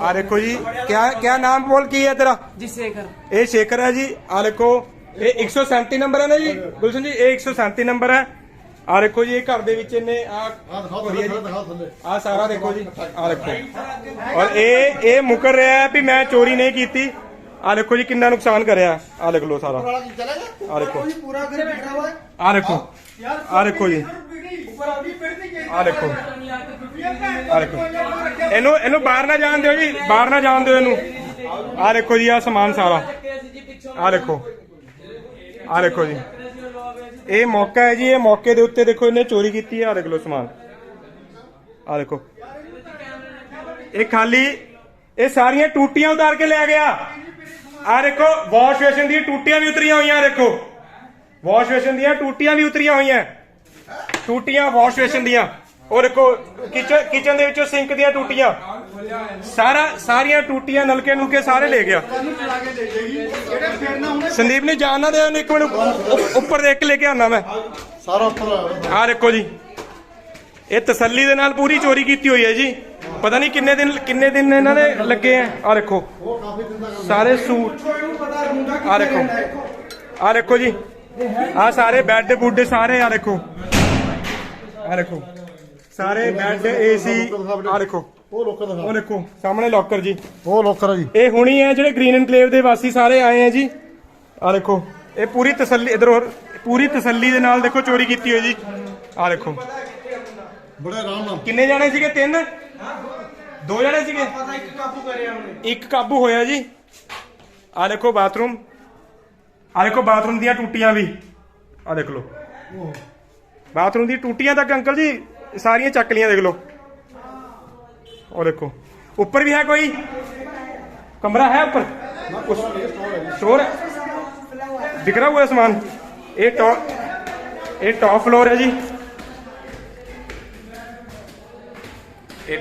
ਆ ਦੇਖੋ ਜੀ ਕਿਆ ਕਿਆ ਨਾਮ ਬੋਲ ਕੀ ਹੈ ਤੇਰਾ? ਜੀ ਸ਼ੇਖਰ। ਇਹ ਸ਼ੇਖਰ ਹੈ ਜੀ। ਆ ਦੇਖੋ ਇਹ 137 ਨੰਬਰ ਹੈ ਨਾ ਜੀ? ਗੁਲਸ਼ਨ ਜੀ ਇਹ 137 ਨੰਬਰ ਹੈ। ਆ ਦੇਖੋ ਜੀ ਇਹ ਘਰ ਦੇ ਵਿੱਚ ਇਹਨੇ ਆ ਆ ਸਾਰਾ ਦੇਖੋ ਜੀ ਆ ਦੇਖੋ। ਔਰ ਇਹ ਇਹ ਮੁਕਰ ਰਿਹਾ ਹੈ ਵੀ ਮੈਂ ਚੋਰੀ ਨਹੀਂ ਕੀਤੀ। ਆ ਦੇਖੋ ਜੀ ਕਿੰਨਾ ਨੁਕਸਾਨ ਕਰਿਆ। ਆ ਦੇਖ ਲਓ ਸਾਰਾ। ਹੋਇਆ ਹੈ ਆ ਦੇਖੋ। ਆ ਦੇਖੋ। ਜੀ। ਆ ਦੇਖੋ। ਆ ਦੇਖੋ। ਇਹਨੂੰ ਇਹਨੂੰ ਬਾਹਰ ਨਾ ਜਾਣ ਦਿਓ ਜੀ। ਬਾਹਰ ਨਾ ਜਾਣ ਦਿਓ ਇਹਨੂੰ। ਆ ਦੇਖੋ ਜੀ ਆ ਸਮਾਨ ਸਾਰਾ। ਆ ਦੇਖੋ। ਆ ਦੇਖੋ ਜੀ। ਇਹ ਮੌਕਾ ਹੈ ਜੀ ਇਹ ਮੌਕੇ ਦੇ ਉੱਤੇ ਦੇਖੋ ਇਹਨੇ ਚੋਰੀ ਕੀਤੀ ਹੈ। ਆ ਦੇਖ ਲਓ ਸਮਾਨ। ਆ ਦੇਖੋ। ਇਹ ਖਾਲੀ ਇਹ ਸਾਰੀਆਂ ਟੂਟੀਆਂ ਉਤਾਰ ਕੇ ਲੈ ਗਿਆ। ਆ ਦੇਖੋ ਵਾਸ਼ ਬੇਸਿਨ ਦੀਆਂ ਟੂਟੀਆਂ ਵੀ ਉਤਰੀਆਂ ਹੋਈਆਂ ਦੇਖੋ। ਵਾਸ਼ ਬੇਸਿਨ ਦੀਆਂ ਟੂਟੀਆਂ ਵੀ ਉਤਰੀਆਂ ਹੋਈਆਂ। ਟੂਟੀਆਂ ਵਾਸ਼ ਬੇਸਿਨ ਦੀਆਂ। ਉਹ ਦੇਖੋ ਕਿਚਨ ਕਿਚਨ ਦੇ ਵਿੱਚੋਂ ਸਿੰਕ ਦੀਆਂ ਟੂਟੀਆਂ। ਸਾਰਾ ਸਾਰੀਆਂ ਟੂਟੀਆਂ ਨਲਕੇ ਨੁਲਕੇ ਸਾਰੇ ਲੈ ਗਿਆ। ਦੇ ਸੰਦੀਪ ਨੇ ਜਾਣ ਨਾ ਦੇ ਉਹਨੂੰ ਇੱਕ ਮਿੰਟ ਉੱਪ- ਉੱਪਰ ਦੇਖ ਕੇ ਲੈ ਕੇ ਆਣਾ ਮੈਂ। ਸਾਰਾ ਉੱਪਰ ਆਹ ਦੇਖੋ ਜੀ। ਇਹ ਤਸੱਲੀ ਦੇ ਨਾਲ ਪੂਰੀ ਚੋਰੀ ਕੀਤੀ ਹੋਈ ਹੈ ਜੀ। ਪਤਾ ਨਹੀਂ ਕਿੰਨੇ ਦਿਨ ਕਿੰਨੇ ਦਿਨ ਇਹਨਾਂ ਦੇ ਲੱਗੇ ਆ। ਆਹ ਦੇਖੋ। ਸਾਰੇ ਸੂਟ। ਆਹ ਦੇਖੋ। ਆਹ ਦੇਖੋ ਜੀ। ਆਹ ਸਾਰੇ ਬੈੱਡ ਬੁੱਡ ਸਾਰੇ ਆਹ ਦੇਖੋ। ਆਹ ਦੇਖੋ। ਸਾਰੇ ਬੈੱਡ ਏਸੀ ਆਹ ਦੇਖੋ। ਉਹ ਲੋਕਾਂ ਦਾ ਉਹ ਦੇਖੋ ਸਾਹਮਣੇ ਲੋਕਰ ਜੀ। ਉਹ ਲੋਕਾਂ ਦਾ ਜੀ ਇਹ ਹੁਣੀ ਹੈ ਜਿਹੜੇ ਗ੍ਰੀਨ ਐਨਕਲੇਵ ਦੇ ਵਾਸੀ ਸਾਰੇ ਆਏ ਆ ਜੀ। ਆ ਦੇਖੋ। ਇਹ ਪੂਰੀ ਤਸੱਲੀ ਇਧਰ ਹੋਰ ਪੂਰੀ ਤਸੱਲੀ ਦੇ ਨਾਲ ਦੇਖੋ ਚੋਰੀ ਕੀਤੀ ਹੋਈ ਜੀ। ਆ ਦੇਖੋ। ਬੜੇ ਆਰਾਮ ਨਾਲ। ਕਿੰਨੇ ਜਾਣੇ ਸੀਗੇ? ਤਿੰਨ? ਦੋ ਜਣੇ ਸੀਗੇ? ਪਤਾ ਇੱਕ ਕਾਬੂ ਕਰਿਆ ਉਹਨੇ ਇੱਕ ਕਾਬੂ ਹੋਇਆ ਜੀ। ਆ ਦੇਖੋ ਬਾਥਰੂਮ। ਆ ਦੇਖੋ ਬਾਥਰੂਮ ਦੀਆਂ ਟੂਟੀਆਂ ਵੀ। ਆ ਦੇਖ ਲਓ। ਬਾਥਰੂਮ ਦੀ ਟੂਟੀਆਂ ਤੱਕ ਅੰਕਲ ਜੀ ਸਾਰੀਆਂ ਚੱਕ ਲੀਆਂ ਦੇਖ ਲਓ। ਆ ਦੇਖੋ। ਉੱਪਰ ਵੀ ਹੈ ਕੋਈ? ਕਮਰਾ ਹੈ ਉੱਪਰ? ਸਟੋਰ ਹੈ। ਦਿਖ ਰਿਹਾ ਹੋਇਆ ਸਮਾਨ। ਇਹ ਟੌਪ ਇਹ ਟੌਪ ਫਲੋਰ ਹੈ ਜੀ। ਇਹ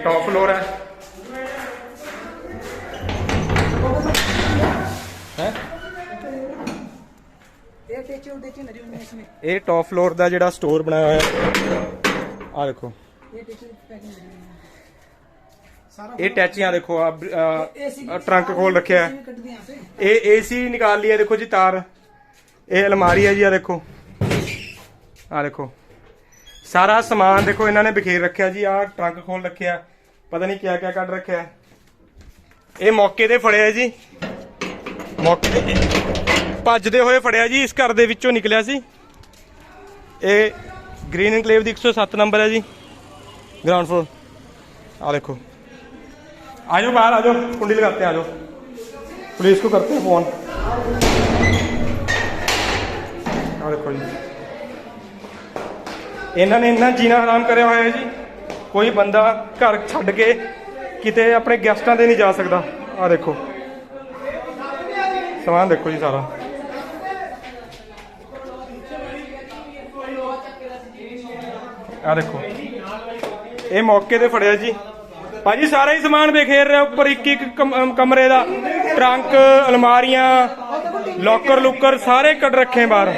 ਨਾ ਜਿਵੇਂ ਇਸਨੇ ਇਹ ਟੌਪ ਫਲੋਰ ਦਾ ਜਿਹੜਾ ਸਟੋਰ ਬਣਾਇਆ ਹੋਇਆ ਹੈ। ਆ ਦੇਖੋ। ਇਹ ਟੈਚੀਆਂ ਦੇਖੋ ਆ ਟਰੰਕ ਖੋਲ ਰੱਖਿਆ ਹੈ। ਇਹ ਏਸੀ ਨਿਕਾਲ ਲਿਆ ਦੇਖੋ ਜੀ ਤਾਰ। ਇਹ ਅਲਮਾਰੀ ਹੈ ਜੀ ਆ ਦੇਖੋ। ਆ ਦੇਖੋ। ਸਾਰਾ ਸਮਾਨ ਦੇਖੋ ਇਹਨਾਂ ਨੇ ਬਿਖੇਰ ਰੱਖਿਆ ਜੀ ਆ ਟਰੰਕ ਖੋਲ ਰੱਖਿਆ ਪਤਾ ਨਹੀਂ ਕਿਆ ਕਿਆ ਕੱਢ ਰੱਖਿਆ ਇਹ ਮੌਕੇ ਤੇ ਫੜਿਆ ਜੀ ਮੌਕੇ ਤੇ ਭੱਜਦੇ ਹੋਏ ਫੜਿਆ ਜੀ ਇਸ ਘਰ ਦੇ ਵਿੱਚੋਂ ਨਿਕਲਿਆ ਸੀ ਇਹ ਗ੍ਰੀਨ ਐਨਕਲੇਵ ਦੀ 107 ਨੰਬਰ ਹੈ ਜੀ ग्राउंड फ्लोर आ देखो आ जाओ बाहर आ जाओ कुंडी लगाते हैं आ जाओ पुलिस को करते हैं फोन आ देखो जी ਇਹਨਾਂ ਨੇ ਇੰਨਾ ਜੀਣਾ ਹਰਾਮ ਕਰਿਆ ਹੋਇਆ ਹੈ ਜੀ। ਕੋਈ ਬੰਦਾ ਘਰ ਛੱਡ ਕੇ ਕਿਤੇ ਆਪਣੇ ਗੈਸਟਾਂ ਦੇ ਨਹੀਂ ਜਾ ਸਕਦਾ। ਆ ਦੇਖੋ। ਸਮਾਨ ਦੇਖੋ ਜੀ ਸਾਰਾ। ਆ ਦੇਖੋ। ਇਹ ਮੌਕੇ ਤੇ ਫੜਿਆ ਜੀ। ਭਾਜੀ, ਸਾਰਾ ਹੀ ਸਮਾਨ ਬੇਖੇਰ ਰਿਹਾ ਉੱਪਰ ਇੱਕ ਇੱਕ ਕਮਰੇ ਦਾ। ਟਰੰਕ, ਅਲਮਾਰੀਆਂ ਲੋਕਰ ਲੁੱਕਰ ਸਾਰੇ ਕੱਢ ਰੱਖੇ ਬਾਹਰ।